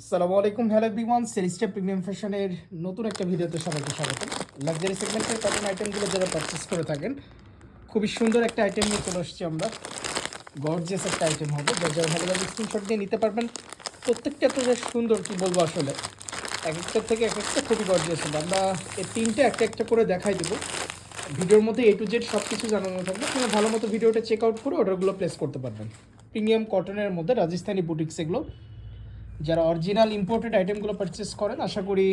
আসসালামু আলাইকুম hello everyone সেরিস্টা premium ফ্যাশনের নতুন একটা ভিডিওতে সবাইকে স্বাগত লাক্সারি সেগমেন্টের কটন আইটেমগুলো যারা পারচেস করে থাকেন, খুবই সুন্দর একটা আইটেম নিয়ে চলে আসছি আমরা। গর্জিয়াস একটা আইটেম হবে, যার যারা ভালো লাগে স্ক্রিনশট দিয়ে নিতে পারবেন। প্রত্যেকটা এত যে সুন্দর, কি বলব আসলে। এক একটার থেকে এক একটা খুবই গর্জিয়াস হবে। আমরা এই তিনটে একটা একটা করে দেখাই দেবো। ভিডিওর মধ্যে এ টু জেড সব কিছু জানানো থাকবে। তুমি ভালো মতো ভিডিওটা চেক আউট করে অর্ডারগুলো প্লেস করতে পারবেন। প্রিমিয়াম কটনের মধ্যে রাজস্থানি বুটিক্স এগুলো যারা অরিজিনাল ইম্পোর্টেড আইটেমগুলো পারচেস করেন, আশা করি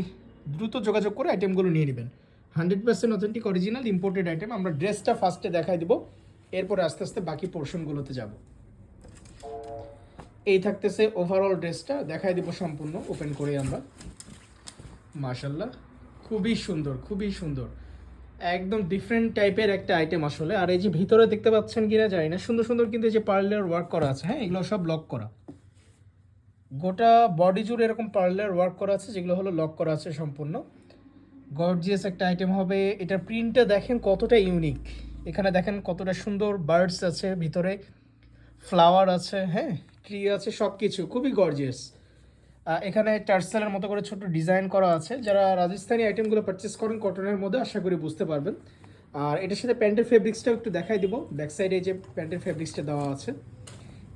দ্রুত যোগাযোগ করে আইটেমগুলো নিয়ে নেবেন। Hundred percent authentic original imported item আমরা ড্রেসটা ফার্স্টে দেখাই দেবো, এরপরে আস্তে আস্তে বাকি পোর্শনগুলোতে যাব। এই থাকতেছে ওভারঅল ড্রেসটা দেখাই দেবো সম্পূর্ণ ওপেন করে আমরা। মাশাল্লাহ খুবই সুন্দর খুবই সুন্দর। একদম ডিফারেন্ট টাইপের একটা আইটেম আসলে। আর এই যে ভিতরে দেখতে পাচ্ছেন কিনা জানি না, সুন্দর সুন্দর কিন্তু এই যে পার্লার ওয়ার্ক করা আছে হ্যাঁ? এগুলো সব লক করা। গোটা বডি জুড়ে এরকম পার্লার ওয়ার্ক করা আছে, যেগুলো হলো লক করা আছে সম্পূর্ণ। গর্জিয়াস একটা আইটেম হবে। এটার প্রিন্টটা দেখেন কতটা ইউনিক এখানে দেখেন কতটা সুন্দর বার্ডস আছে ভিতরে ফ্লাওয়ার আছে হ্যাঁ ট্রি আছে সব কিছু খুবই গর্জিয়াস এখানে টার্সেলের মতো করে ছোট ডিজাইন করা আছে। যারা রাজস্থানি আইটেমগুলো পারচেস করেন কটনের মধ্যে, আশা করি বুঝতে পারবেন। আর এটার সাথে প্যান্টের ফেব্রিক্সটাও একটু দেখাই দিব। ব্যাক সাইডে যে প্যান্টের ফেব্রিক্সটা দেওয়া আছে।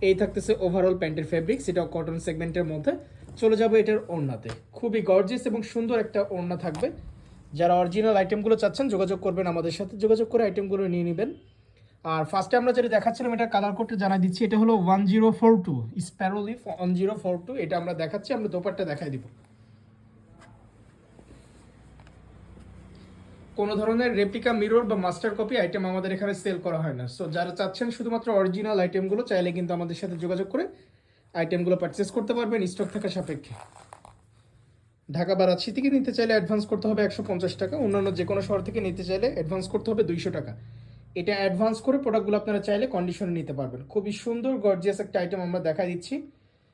এই থাকতেছে ওভারঅল প্যান্টের ফেব্রিক সেটাও কটন সেগমেন্টের মধ্যে। চলে যাব এটার ওড়নাতে। খুবই গর্জিয়াস এবং সুন্দর একটা ওড়না থাকবে। যারা অরিজিনাল আইটেমগুলো চাচ্ছেন, যোগাযোগ করবেন আমাদের সাথে। যোগাযোগ করে আইটেমগুলো নিয়ে নেবেন। আর ফার্স্টে আমরা যেটা দেখাচ্ছিলাম এটা কালার কোডটা জানাই দিচ্ছি। এটা হলো ওয়ান জিরো ফোর টু স্প্যারোলিফ ওয়ান জিরো ফোর টু এটা আমরা দেখাচ্ছি। আমরা দোপারটা দেখাই দিব। কোনো ধরনের রেপ্লিকা মিরর বা মাস্টার কপি আইটেম আমাদের এখানে সেল করা হয় না। সো যারা চাচ্ছেন শুধুমাত্র অরিজিনাল আইটেমগুলো চাইলে কিন্তু আমাদের সাথে যোগাযোগ করে আইটেমগুলো পারচেস করতে পারবেন স্টক থাকা সাপেক্ষে। ঢাকা বা রাজশাহী থেকে নিতে চাইলে অ্যাডভান্স করতে হবে একশো পঞ্চাশ টাকা, অন্যান্য যে কোনো শহর থেকে নিতে চাইলে অ্যাডভান্স করতে হবে দুইশো টাকা। এটা অ্যাডভান্স করে প্রোডাক্টগুলো আপনারা চাইলে কন্ডিশনে নিতে পারবেন। খুবই সুন্দর গর্জিয়াস একটা আইটেম আমরা দেখা দিচ্ছি।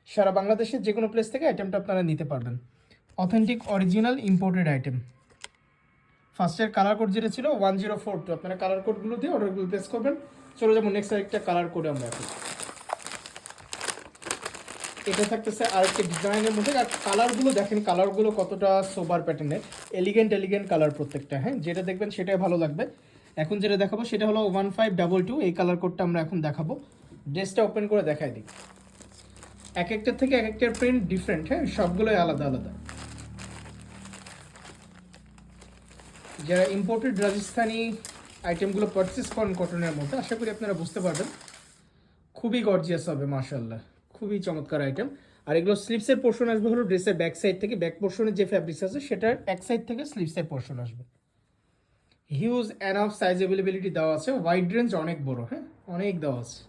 সারা বাংলাদেশের যে কোনো প্লেস থেকে আইটেমটা আপনারা নিতে পারবেন। অথেন্টিক অরিজিনাল ইম্পোর্টেড আইটেম ফার্স্টের কালার কোড যেটা ছিল ওয়ান জিরো ফোর টু আপনারা কালার কোডগুলো দিয়ে অর্ডারগুলো প্লেস করবেন। চলে যাব নেক্সট আরেকটা কালার কোডে আমরা এখন। এটা থাকতেছে আরেকটা ডিজাইনের মধ্যে। আর কালারগুলো দেখেন কালারগুলো কতটা সোবার প্যাটার্নের এলিগেন্ট এলিগেন্ট কালার প্রত্যেকটা হ্যাঁ? যেটা দেখবেন সেটাই ভালো লাগবে। এখন যেটা দেখাবো সেটা হলো ওয়ান ফাইভ ডাবল টু এই কালার কোডটা আমরা এখন দেখাবো। ড্রেসটা ওপেন করে দেখাই দিই। এক একটার থেকে এক একটার প্রিন্ট ডিফারেন্ট হ্যাঁ? সবগুলোই আলাদা আলাদা। যারা ইম্পোর্টেড রাজস্থানি আইটেমগুলো পারচেস করেন কটনের মধ্যে, আশা করি আপনারা বুঝতে পারবেন। খুবই গর্জিয়াস হবে মাশাল্লাহ খুবই চমৎকার আইটেম আর এগুলো স্লিপসের পোর্শন আসবে হলো ড্রেসের ব্যাক সাইড থেকে ব্যাক পোর্শনের যে ফ্যাব্রিক্স আছে, সেটার ব্যাক সাইড থেকে স্লিপসের পোর্শন আসবে। হিউজ অ্যানাফ সাইজ অ্যাভেলেবিলিটি দেওয়া আছে। ওয়াইড রেঞ্জ অনেক বড় হ্যাঁ? অনেক দেওয়া আছে।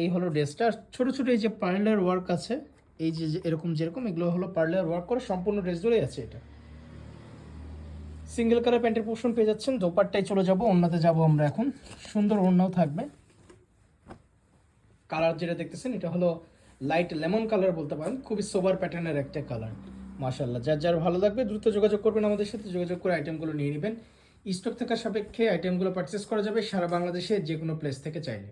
এই হলো ড্রেসটা ছোট ছোট এই যে পার্লার ওয়ার্ক আছে, এই যে যে এরকম যেরকম, এগুলো হলো পার্লার ওয়ার্ক করে সম্পূর্ণ ড্রেস জুড়েই আছে এটা। সিঙ্গেল কালার প্যান্টের পোর্শন পেয়ে যাচ্ছেন। দোপারটাই চলে যাব, ওড়নাতে যাব আমরা এখন। সুন্দর ওড়নাও থাকবে। কালার যেটা দেখতেছেন, এটা হলো লাইট লেমন কালার বলতে পারেন। খুবই সোবার প্যাটার্নের একটা কালার মাশাল্লাহ যার যার ভালো লাগবে, দ্রুত যোগাযোগ করবেন আমাদের সাথে। যোগাযোগ করে আইটেমগুলো নিয়ে নেবেন। স্টক থাকার সাপেক্ষে আইটেমগুলো পারচেস করা যাবে সারা বাংলাদেশে, যে কোনো প্লেস থেকে চাইলে।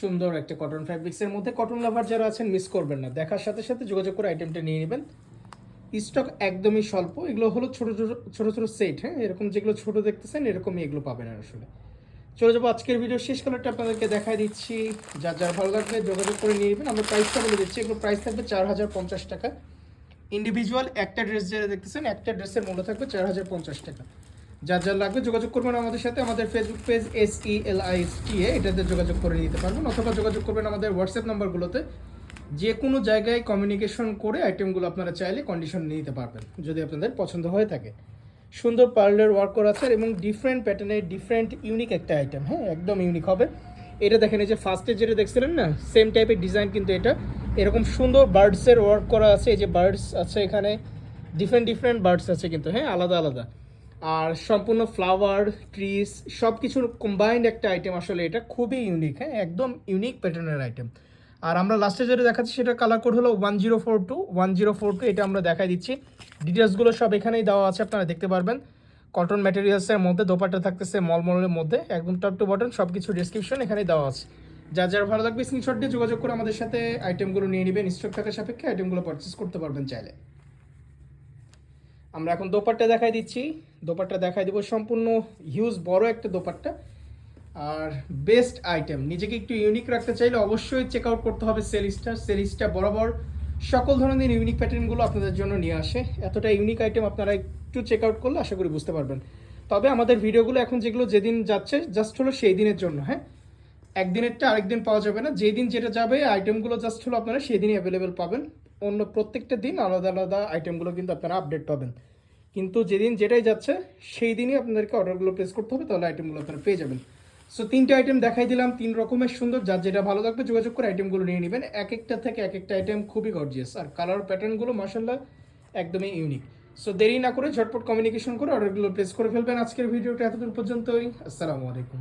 সুন্দর একটা কটন ফ্যাব্রিক্সের মধ্যে। কটন লাভার যারা আছেন মিস করবেন না। দেখার সাথে সাথে যোগাযোগ করে আইটেমটা নিয়ে নেবেন। স্টক একদমই স্বল্প। এগুলো হলো ছোট ছোট ছোট ছোট সেট হ্যাঁ? এরকম যেগুলো ছোট দেখতেছেন, এরকমই এগুলো পাবেন আর আসলে। চলে যাব আজকের ভিডিও শেষ কালারটা আপনাদেরকে দেখাই দিচ্ছি। যার যার ভালো লাগবে যোগাযোগ করে নিয়ে নেবেন। আমরা প্রাইসটা বলে দিচ্ছি। এগুলো প্রাইস থাকবে চার হাজার পঞ্চাশ টাকা। ইন্ডিভিজুয়াল একটা ড্রেস যারা দেখতেছেন, একটা ড্রেসের মূল্য থাকবে চার হাজার পঞ্চাশ টাকা। যার যার লাগবে যোগাযোগ করবেন আমাদের সাথে। আমাদের Facebook page S E L I S T A এটাতে যোগাযোগ করে নিতে পারবেন। অথবা যোগাযোগ করবেন আমাদের হোয়াটসঅ্যাপ নাম্বারগুলোতে যে কোনো জায়গায় কমিউনিকেশন করে আইটেমগুলো আপনারা চাইলে কন্ডিশন নিতে পারবেন, যদি আপনাদের পছন্দ হয়ে থাকে। সুন্দর পার্লার ওয়ার্ক করা আছে এবং ডিফারেন্ট প্যাটার্নের ডিফারেন্ট ইউনিক একটা আইটেম হ্যাঁ একদম ইউনিক হবে। এটা দেখেন, এই যে ফার্স্টে যেটা দেখছিলেন না সেম টাইপের ডিজাইন কিন্তু এটা। এরকম সুন্দর বার্ডসের ওয়ার্ক করা আছে, এই যে বার্ডস আছে এখানে ডিফারেন্ট ডিফারেন্ট বার্ডস আছে কিন্তু হ্যাঁ আলাদা আলাদা। আর সম্পূর্ণ ফ্লাওয়ার ট্রিস সব কিছুর কম্বাইন্ড একটা আইটেম আসলে এটা, খুবই ইউনিক হ্যাঁ একদম ইউনিক প্যাটার্নের আইটেম আর আমরা লাস্টে যেটা দেখাচ্ছি সেটা কালার কোড হলো one zero four two one zero four two এটা আমরা দেখাই দিচ্ছি। ডিটেলসগুলো সব এখানেই দেওয়া আছে, আপনারা দেখতে পারবেন। কটন ম্যাটেরিয়ালসের মধ্যে, দোপাট্টা থাকতেছে মলমলের মধ্যে, একদম টপ টু বটন সব কিছু ডিসক্রিপশন এখানেই দেওয়া আছে। যা যার ভালো লাগবে স্ক্রিনশট দিয়ে যোগাযোগ করে আমাদের সাথে আইটেমগুলো নিয়ে নেবেন। স্টক থাকার সাপেক্ষে আইটেমগুলো পারচেস করতে পারবেন চাইলে। আমরা এখন দোপাট্টা দেখাই দিচ্ছি। দোপাট্টা দেখাই দিব। সম্পূর্ণ হিউজ বড় একটা দোপাট্টা। আর বেস্ট আইটেম নিজেকে একটু ইউনিক রাখতে চাইলে অবশ্যই চেক আউট করতে হবে সেলিসটা সেলিসটা বরাবর সকল ধরনের ইউনিক প্যাটার্নগুলো আপনাদের জন্য নিয়ে আসে। এতটা ইউনিক আইটেম আপনারা একটু চেক আউট করলে আশা করি বুঝতে পারবেন। তবে আমাদের ভিডিওগুলো এখন যেগুলো যেদিন যাচ্ছে জাস্ট হলো সেই দিনের জন্য হ্যাঁ? একদিনেরটা আরেকদিন পাওয়া যাবে না। যেদিন যেটা যাবে আইটেমগুলো জাস্ট হলো আপনারা সেই দিনই অ্যাভেলেবেল পাবেন। অন্য প্রত্যেকটা দিন আলাদা আলাদা আইটেমগুলো কিন্তু আপনারা আপডেট পাবেন। কিন্তু যেদিন যেটাই যাচ্ছে সেই দিনই আপনাদেরকে অর্ডারগুলো প্লেস করতে হবে, তাহলে আইটেমগুলো আপনারা পেয়ে যাবেন। সো তিনটে আইটেম দেখাই দিলাম, তিন রকমের সুন্দর, যার যেটা ভালো লাগবে যোগাযোগ করে আইটেমগুলো নিয়ে নেবেন। এক একটা থেকে এক একটা আইটেম খুবই গর্জিয়াস আর কালার প্যাটার্নগুলো মাসাল্লাহ একদমই ইউনিক সো দেরি না করে ঝটপট কমিউনিকেশন করে অর্ডারগুলো প্লেস করে ফেলবেন। আজকের ভিডিওটা এতদূর পর্যন্তই। আসসালামু আলাইকুম।